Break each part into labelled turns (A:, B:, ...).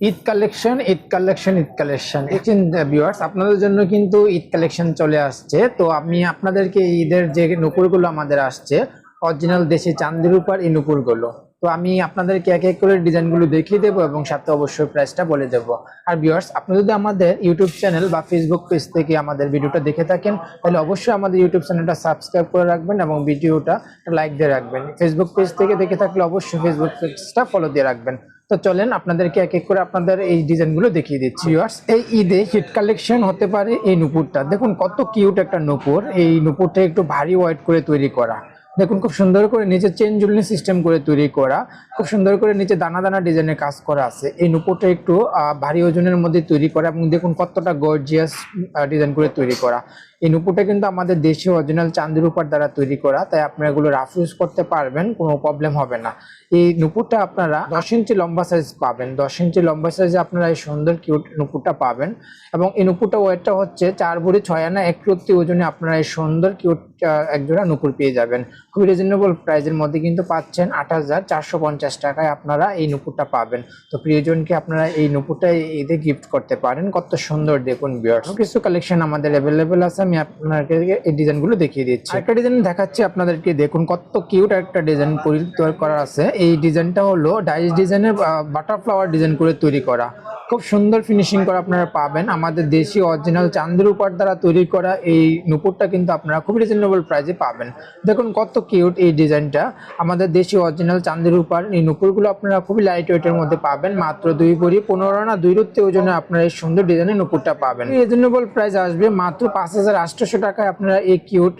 A: Eid collection Eid collection Eid collection. Viewers আপনাদের জন্য কিন্তু ঈদ কালেকশন চলে আসছে। তো আমি আপনাদেরকে ঈদের যে নুপুরগুলো আমাদের আসছে, অরিজিনাল দেশি চান্দির উপর এই নুপুরগুলো। তো আমি আপনাদেরকে এক এক করে ডিজাইনগুলো দেখিয়ে দেবো এবং সাথে অবশ্যই প্রাইসটা বলে দেবো। আর ভিউয়ার্স আপনি যদি আমাদের ইউটিউব চ্যানেল বা ফেসবুক পেজ থেকে আমাদের ভিডিওটা দেখে থাকেন, তাহলে অবশ্যই আমাদের ইউটিউব চ্যানেলটা সাবস্ক্রাইব করে রাখবেন এবং ভিডিওটা লাইক দিয়ে রাখবেন। ফেসবুক পেজ থেকে দেখে থাকলে অবশ্যই ফেসবুক পেজটা ফলো দিয়ে রাখবেন। তো চলেন আপনাদেরকে এক এক করে আপনাদের এই ডিজাইনগুলো দেখিয়ে দিচ্ছি। এই ঈদে হিট কালেকশন হতে পারে এই নুপুরটা। দেখুন কত কিউট একটা নুপুর। এই নুপুরটা একটু ভারী হোয়াইট করে তৈরি করা। দেখুন খুব সুন্দর করে নিচে চেন জুলনি সিস্টেম করে তৈরি করা। খুব সুন্দর করে নিচে দানা দানা ডিজাইনের কাজ করা আছে। এই নুপুরটা একটু ভারী ওজনের মধ্যে তৈরি করা এবং দেখুন কতটা গর্জিয়াস ডিজাইন করে তৈরি করা। এই নুপুরটা কিন্তু আমাদের দেশীয় অরিজিনাল চান্দির উপর দ্বারা তৈরি করা, তাই আপনারা এগুলো রাফ ইউজ করতে পারবেন, কোনো প্রবলেম হবে না। এই নুপুরটা আপনারা দশ ইঞ্চি লম্বা সাইজ পাবেন, দশ ইঞ্চি লম্বা সাইজে আপনারা এই সুন্দর কিউট নুপুরটা পাবেন। এবং এই নুপুরটা ওয়েটটা হচ্ছে চার ভরি ছয় আনা এক রত্তি ওজনে আপনারা এই সুন্দর কিউট একজোড়া নুপুর পেয়ে যাবেন। খুবই রিজনেবল প্রাইসের মধ্যে কিন্তু পাচ্ছেন আট হাজার চারশো পঞ্চাশ টাকায় আপনারা এই নুপুরটা পাবেন। তো প্রিয়জনকে আপনারা এই নুপুরটা ঈদে গিফট করতে পারেন। কত সুন্দর দেখুন বিয়ার্স কিছু কালেকশন আমাদের অ্যাভেলেবেল আছে আমি আপনাদেরকে এই ডিজাইনগুলো দেখিয়ে দিচ্ছি। একটা ডিজাইন দেখাচ্ছি আপনাদেরকে। দেখুন কত কিউট একটা ডিজাইন তৈরি করা আছে। এই ডিজাইনটা হলো ডাইস ডিজাইনের বাটারফ্লাওয়ার ডিজাইন করে তৈরি করা। খুব সুন্দর ফিনিশিং করা আপনারা পাবেন। আমাদের দেশি অরিজিনাল চান্দের উপর দ্বারা তৈরি করা এই নুপুরটা কিন্তু আপনারা খুব রিজনেবল প্রাইসে পাবেন। দেখুন কত কিউট এই ডিজাইনটা। আমাদের দেশি অরিজিনাল চান্দের উপর এই নুপুরগুলো আপনারা খুবই লাইট ওয়েটের মধ্যে পাবেন। মাত্র দুই ভরি, পনেরো না দুই রুত্তি ওজনে আপনারা এই সুন্দর ডিজাইনের নুপুরটা পাবেন। রিজনেবল প্রাইস আসবে। মাত্র পাঁচ হাজার আটশোশো টাকায় আপনারা এই কিউট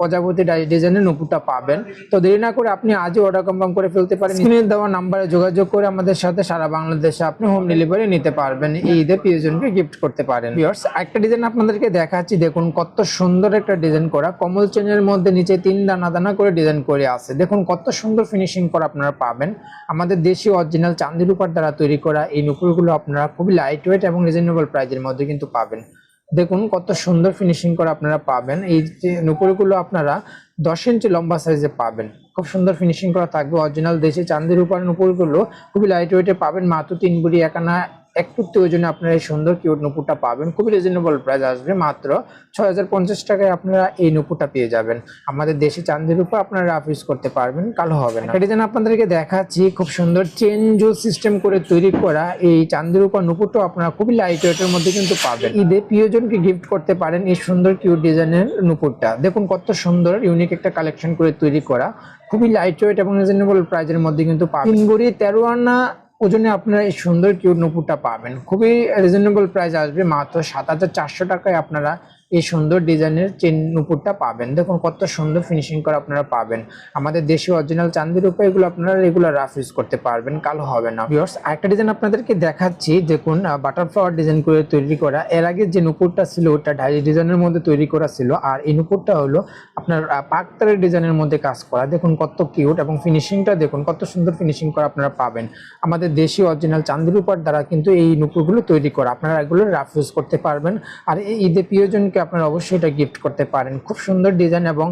A: প্রজাপতি ডিজাইনের নুপুরটা পাবেন। তো দেরি না করে আপনি আজই অর্ডার কনফার্ম করে ফেলতে পারেন। স্ক্রিনে দেওয়া নাম্বারে যোগাযোগ করে আমাদের সাথে সারা বাংলাদেশে আপনি হোম ডেলিভারি নিতে পারবেন। এই ঈদে প্রিয়জনকে গিফট করতে পারেন। ভিউয়ার্স একটা ডিজাইন আপনাদেরকে দেখাচ্ছি। দেখুন কত সুন্দর একটা ডিজাইন করা। কমল চেনের মধ্যে নিচে তিন দানা দানা করে ডিজাইন করে আছে। দেখুন কত সুন্দর ফিনিশিং করা আপনারা পাবেন। আমাদের দেশি অরিজিনাল চান্দি রূপার দ্বারা তৈরি করা এই নুপুরগুলো আপনারা খুবই লাইট ওয়েট এবং রিজনেবল প্রাইজের মধ্যে কিন্তু পাবেন। দেখুন, কত সুন্দর ফিনিশিং করে আপনারা পাবেন। এই যে নুপুরগুলো আপনারা দশ ইঞ্চি লম্বা সাইজে পাবেন। খুব সুন্দর ফিনিশিং করা থাকবে। অরিজিনাল দেশে চান্দির উপর নুপুরগুলো খুবই লাইট ওয়েটে পাবেন। মাত্র তিন বুড়ি একানা এক ফুটতে ওজনে আপনারা এই সুন্দর কিউট নুপুরটা পাবেন। খুবই রিজনেবল প্রাইস আসবে মাত্র ছয় হাজার পঞ্চাশ টাকায় আপনারা এই নুপুরটা পেয়ে যাবেন। আমাদের দেশি চান্দির উপর আপনারা রাফ ইউজ করতে পারবেন, কালো হবে না। এটা যেন আপনাদেরকে দেখাচ্ছি, খুব সুন্দর চেঞ্জ সিস্টেম করে তৈরি করা এই চান্দির উপর নুপুরটা আপনারা খুবই লাইট ওয়েটের মধ্যে কিন্তু পাবেন। ঈদে প্রিয়জনকে গিফট করতে পারেন এই সুন্দর কিউট ডিজাইনের নুপুরটা। দেখুন কত সুন্দর ইউনিক একটা কালেকশন করে তৈরি করা। খুবই লাইট ওয়েট এবং রিজনেবল প্রাইজের মধ্যে কিন্তু পাবেন। তিন গড়ি তেরো আনা ওজনে আপনারা এই সুন্দর কিউট নুপুরটা পাবেন। খুবই রিজনেবল প্রাইস আসবে মাত্র সাত হাজার চারশো টাকায় আপনারা এই সুন্দর ডিজাইনের চেন নুপুরটা পাবেন। দেখুন, কত সুন্দর ফিনিশিং করা আপনারা পাবেন। আমাদের দেশীয় অরিজিনাল চান্দির উপর এগুলো আপনারা রেগুলার রাফ ইউজ করতে পারবেন, কালো হবে না। ভিউয়ার্স আরেকটা ডিজাইন আপনাদেরকে দেখাচ্ছি। দেখুন বাটারফ্লাওয়ার ডিজাইন করে তৈরি করা। এর আগে যে নুপুরটা ছিল, ওটা ডাইরি ডিজাইনের মধ্যে তৈরি করা ছিল। আর এই নুপুরটা হলো আপনার পাকতারের ডিজাইনের মধ্যে কাজ করা। দেখুন, কত কিউট এবং ফিনিশিংটা দেখুন, কত সুন্দর ফিনিশিং করা আপনারা পাবেন। আমাদের দেশি অরিজিনাল চান্দির উপর দ্বারা কিন্তু এই নুপুরগুলো তৈরি করা। আপনারা এগুলো রাফ ইউজ করতে পারবেন। আর এই ঈদে প্রিয়জনকে আপনারা অবশ্যই এটা গিফট করতে পারেন। খুব সুন্দর ডিজাইন এবং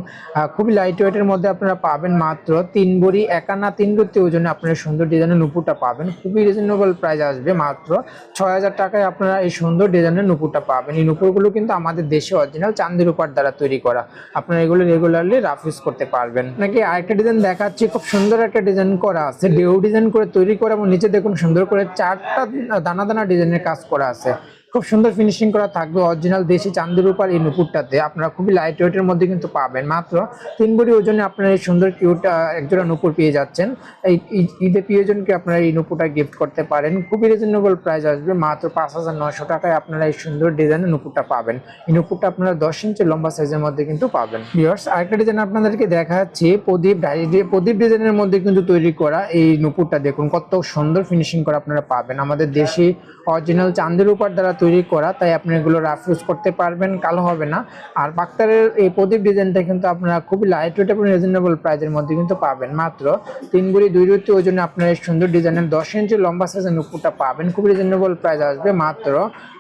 A: খুবই লাইট ওয়েটের মধ্যে আপনারা পাবেন মাত্র তিন বড়ি একানা তিন রুতি ওজনে আপনারা সুন্দর ডিজাইনের নুপুরটা পাবেন। খুবই রিজনেবল প্রাইস আসবে মাত্র ছয় হাজার টাকায় আপনারা এই সুন্দর ডিজাইনের নুপুরটা পাবেন। এই নুপুরগুলো কিন্তু আমাদের দেশে অরিজিনাল চান্দির উপর দ্বারা তৈরি করা। আপনারা এগুলো রেগুলারলি রাফ ইউজ করতে পারবেন। নাকি আরেকটা ডিজাইন দেখাচ্ছি, খুব সুন্দর একটা ডিজাইন করা আছে। ডেউ ডিজাইন করে তৈরি করা এবং নিচে দেখুন সুন্দর করে চারটা দানা দানা ডিজাইনের কাজ করা আছে। খুব সুন্দর ফিনিশিং করা থাকবে অরিজিনাল দেশি চান্দের উপর এই নুপুরটাতে। আপনারা খুবই লাইট ওয়েটের মধ্যে কিন্তু পাবেন। মাত্র তিন বড়ি ওজনে আপনারা এই সুন্দর কিউট একজোড়া নুপুর পেয়ে যাচ্ছেন। এই ঈদ- প্রিয়জনকে আপনারা এই নুপুরটা গিফট করতে পারেন। খুবই রিজনেবল প্রাইস আসবে। মাত্র পাঁচ হাজার নশো টাকায় আপনারা এই সুন্দর ডিজাইনের নুপুরটা পাবেন। এই নুপুরটা আপনারা দশ ইঞ্চি লম্বা সাইজের মধ্যে কিন্তু পাবেন। ভিউয়ার্স আরেকটা ডিজাইন আপনাদেরকে দেখাচ্ছি। প্রদীপ ডাই প্রদীপ ডিজাইনের মধ্যে কিন্তু তৈরি করা এই নুপুরটা দেখুন, কত সুন্দর ফিনিশিং করা আপনারা পাবেন। আমাদের দেশি অরিজিনাল চান্দের উপর দ্বারা তৈরি করা, তাই আপনি এগুলো রাফ ইউজ করতে পারবেন, কালো হবে না। আর বাক্তারের এই প্রদীপ ডিজাইনটা কিন্তু আপনারা খুবই লাইট ওয়েট এবং রিজনেবল প্রাইসের মধ্যে কিন্তু পাবেন। মাত্র তিন গুড়ি, দুই রুটি ওই জন্য আপনার এই সুন্দর ডিজাইনের দশ ইঞ্চি লম্বা সাইজের নুপুরটা পাবেন। খুব রিজনেবল প্রাইস আসবে। মাত্র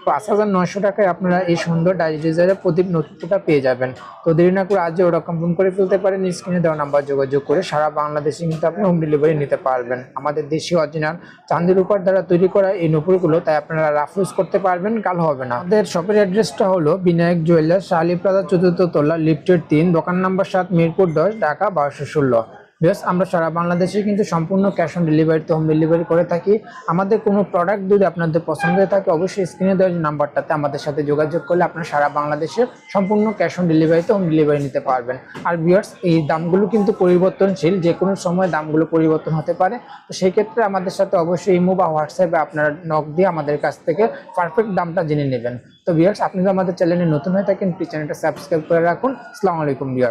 A: পাঁচ হাজার নয়শো টাকায় আপনারা এই সুন্দর ডিজাইনের প্রদীপ নুপুরটা পেয়ে যাবেন। তো দেরি না করে আজই ওরা কনফার্ম করে ফেলতে পারেন স্ক্রিনে দেওয়া নাম্বার যোগাযোগ করে সারা বাংলাদেশে কিন্তু আপনি হোম ডেলিভারি নিতে পারবেন। আমাদের দেশি অরিজিনাল চান্দির উপর দ্বারা তৈরি করা এই নুপুরগুলো, তাই আপনারা রাফ ইউজ করতে পারবেন, কালো হবে না। আমাদের শপের অ্যাড্রেসটা হলো বিনায়ক জুয়েলার্স প্লাজা চতুর্থ তলা লিফটের তিন, দোকান নাম্বার সাত, মিরপুর দশ, ঢাকা বারোশো ষোলো। বেশ আমরা সারা বাংলাদেশে কিন্তু সম্পূর্ণ ক্যাশ অন ডেলিভারিতে হোম ডেলিভারি করে থাকি। আমাদের কোনো প্রোডাক্ট যদি আপনাদের পছন্দ হয়ে থাকে, অবশ্যই স্ক্রিনে দেওয়া যে নাম্বারটাতে আমাদের সাথে যোগাযোগ করলে আপনারা সারা বাংলাদেশে সম্পূর্ণ ক্যাশ অন ডেলিভারিতে হোম ডেলিভারি নিতে পারবেন। আর ভিউয়ার্স এই দামগুলো কিন্তু পরিবর্তনশীল, যে কোনো সময় দামগুলো পরিবর্তন হতে পারে। তো সেই ক্ষেত্রে আমাদের সাথে অবশ্যই ইমো বা হোয়াটসঅ্যাপে আপনারা নক দিয়ে আমাদের কাছ থেকে পারফেক্ট দামটা জেনে নেবেন। তো ভিউয়ার্স আপনি যদি আমাদের চ্যানেলে নতুন হয়ে থাকেন প্লিজ চ্যানেলটা সাবস্ক্রাইব করে রাখুন। আসসালামু আলাইকুম ভিউয়ার্স